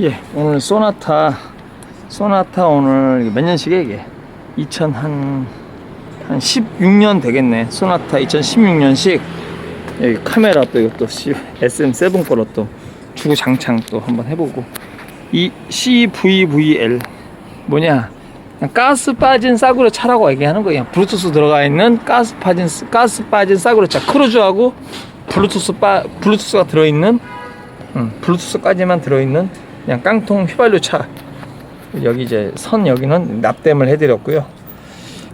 예, 오늘 소나타, 소나타 오늘 몇 년식이야 이게? 2000 한, 한 16년 되겠네. 소나타 2016년식. 여기 카메라 또 이것도 SM7 거로 또 주구 장창 또 한번 해보고. 이 CVVL 뭐냐? 그냥 가스 빠진 싸구려 차라고 얘기하는. 그냥 블루투스 들어가 있는 가스 빠진 가스 빠진 싸구려 차. 크루즈하고 블루투스 빠 블루투스가 들어있는 음, 블루투스까지만 들어있는 그냥 깡통 휘발유 차. 여기 이제 선 여기는 납땜을 해드렸고요.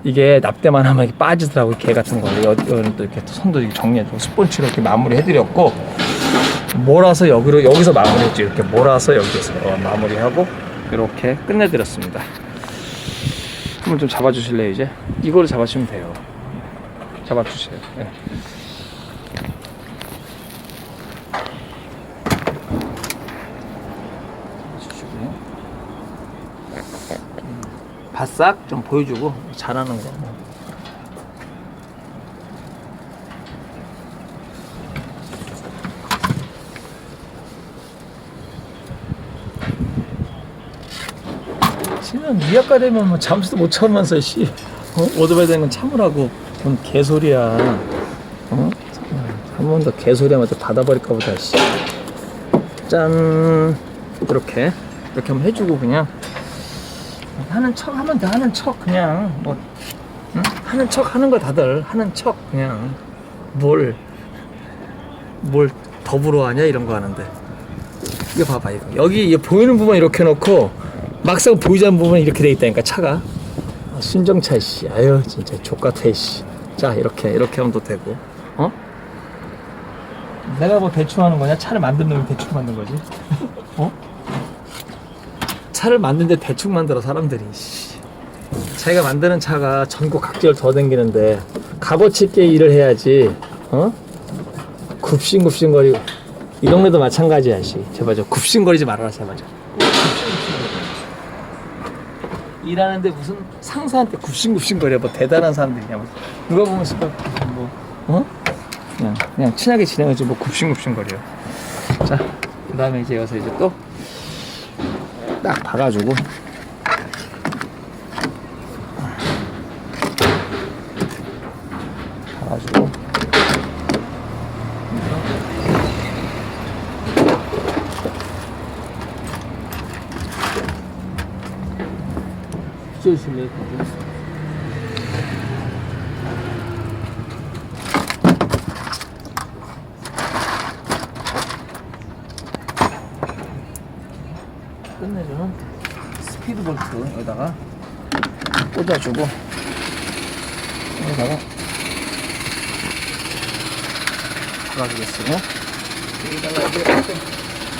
이게 납땜만 하면 빠지더라고 개 같은 거. 여기는 또 이렇게 또 선도 정리해주고 스폰치로 이렇게 마무리해드렸고 몰아서 여기로 여기서 마무리했죠. 이렇게 몰아서 여기서 어, 마무리하고 이렇게 끝내드렸습니다. 한번 좀 잡아주실래요 이제? 이거를 잡아주시면 돼요. 잡아주세요. 네. 주시고요. 음, 바싹 좀 보여주고 잘하는 거. 지금 미약가 되면 뭐 잠수도 못 참으면서 씨 어? 오토바이 되는 건 참으라고 뭔 개소리야 어? 한 번 더 개소리하면 또 받아버릴까 보다 씨. 짠 이렇게 이렇게 한번 해주고 그냥 하는 척 하면 돼 하는 척 그냥 뭐 응? 하는 척 하는 거 다들 하는 척 그냥. 뭘 뭘 더불어 하냐 이런 거 하는데. 이거 봐봐 이거. 여기 이게 보이는 부분 이렇게 놓고 막상 보이지 않는 부분 이렇게 돼 있다니까 차가. 아, 순정차 씨. 아유 진짜 족같아 씨자 이렇게 이렇게 하면 또 되고. 어? 내가 뭐 대충 하는 거냐? 차를 만드는 놈이 대충 만든 거지. 어 차를 만드는데 대충 만들어 사람들이. 씨. 자기가 만드는 차가 전국 각지를 더 댕기는데 값어치 있게 일을 해야지 어? 굽신굽신거리고. 이 동네도 마찬가지야 씨. 제발 좀 굽신거리지 말아라 제발 좀. 일하는데 무슨 상사한테 굽신굽신거려 뭐 대단한 사람들이냐 뭐. 누가 보면 씨발 뭐 어? 그냥 그냥 친하게 지내야지 뭐 굽신굽신거려 자 그 다음에 이제 여기서 이제 또 딱 봐가지고. 봐가지고 끝내주는 스피드 볼트 여기다가 꽂아주고 여기다가 박아주겠어요. 여기다가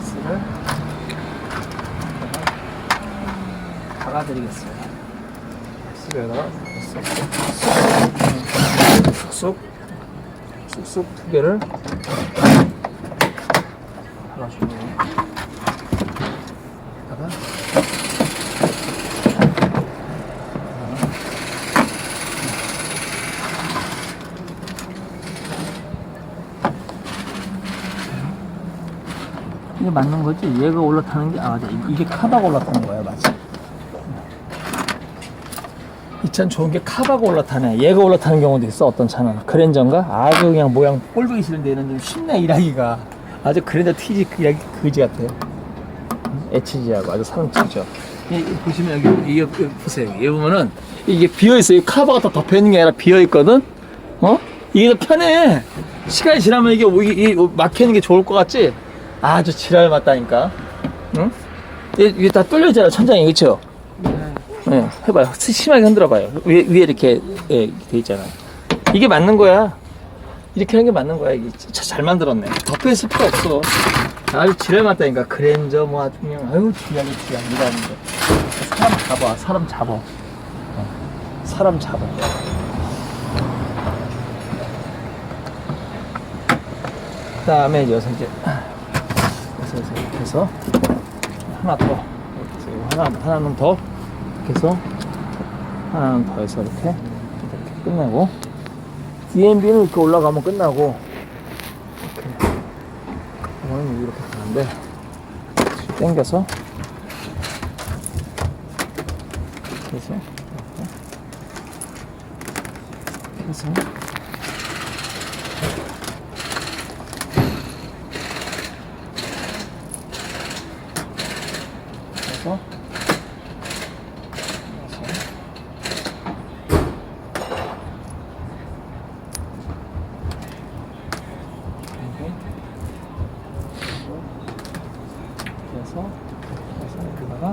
박스를 박아 드리겠어요. 박스에다가 쑥쑥 쑥쑥 두 개를 박아주고 다가 이게 맞는 거지? 얘가 올라타는 게, 아, 맞아. 이- 이게 카바가 올라타는 거야, 맞아. 이 차는 좋은 게 카바가 올라타네. 얘가 올라타는 경우도 있어, 어떤 차는. 그랜저인가? 아주 그냥 모양 꼴보기 싫은데 얘는 좀 쉽네, 일하기가. 아주 그랜저 TG 일하기 그지 같아요. HG하고 아주 사람. 이, 보시면 여기, 이거, 보세요. 여기 보면은 이게 비어 있어요. 이 카바가 다 덮여 있는 게 아니라 비어 있거든? 어? 이게 더 편해. 시간이 지나면 이게, 오- 이게, 막혀있는 게 좋을 것 같지? 아주 지랄 맞다니까. 응? 이게, 다 뚫려 있잖아, 천장이. 그쵸? 예, 해봐요. 심하게 흔들어봐요. 위에, 위에 이렇게 예, 돼 있잖아요. 이게 맞는 거야. 이렇게 하는 게 맞는 거야. 이게 진짜 잘 만들었네. 덮여 있을 필요 없어. 아주 지랄 맞다니까. 그랜저 뭐 아주 그냥 아유 귀하게 귀하게라는데 사람 잡아. 사람 잡아. 어, 사람 잡아. 그다음에 여기서 이제 여기서 이렇게 해서 하나 더. 하나 하나는 더. 해서 하나는 더해서 이렇게 이렇게 끝내고 DMB는 이렇게 올라가면 끝나고 이렇게 이거는 이렇게 가는데 당겨서 이렇게 해서 이렇게 해서 해서 해서 그래서 여기다가